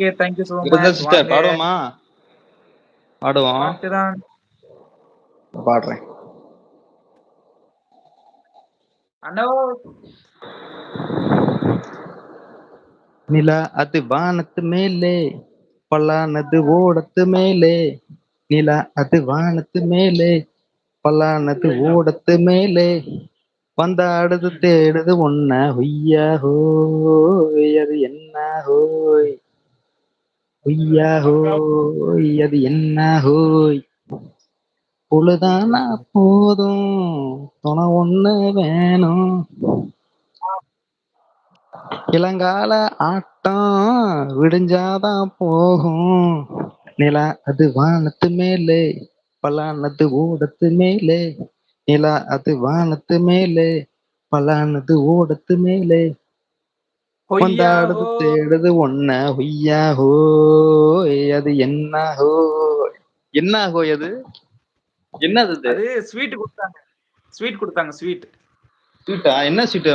Okay thank you so இருந்தா much sister பாடுவோமா? பாடுவோம். பாடுறேன். அண்ணோ நிலா அது வானத்து மேலே. பல்லானது ஓடத்து மேலே. நிலா அது வானத்து மேலே. பல்லானது ஓடத்து மேலே. வந்தாடுது தேடுது ஒன்ன ஹொய்யா ஹோய். அது என்ன ஹோய்? ஹொய்யா ஹோய் அது என்ன ஹோய் பொழுதானா போதும் துணை ஒண்ணு வேணும். இளங்கால ஆட்டம் விடிஞ்சாதான் போகும். நிலா அது வானத்து மேலே பலானது ஓடத்து மேலே. நிலா அது வானத்து மேலே பலானது ஓடத்து மேலே. கொண்டாடுது ஹோ. தேடுது ஒன்ன ஹொய்யா ஹோய் அது என்ன ஹோய் என்ன ஹோய் அது? என்னது அது? ஸ்வீட் கொடுத்தாங்க. ஸ்வீட் கொடுத்தாங்க ஸ்வீட் ஸ்வீட்டா என்ன ஸ்வீட்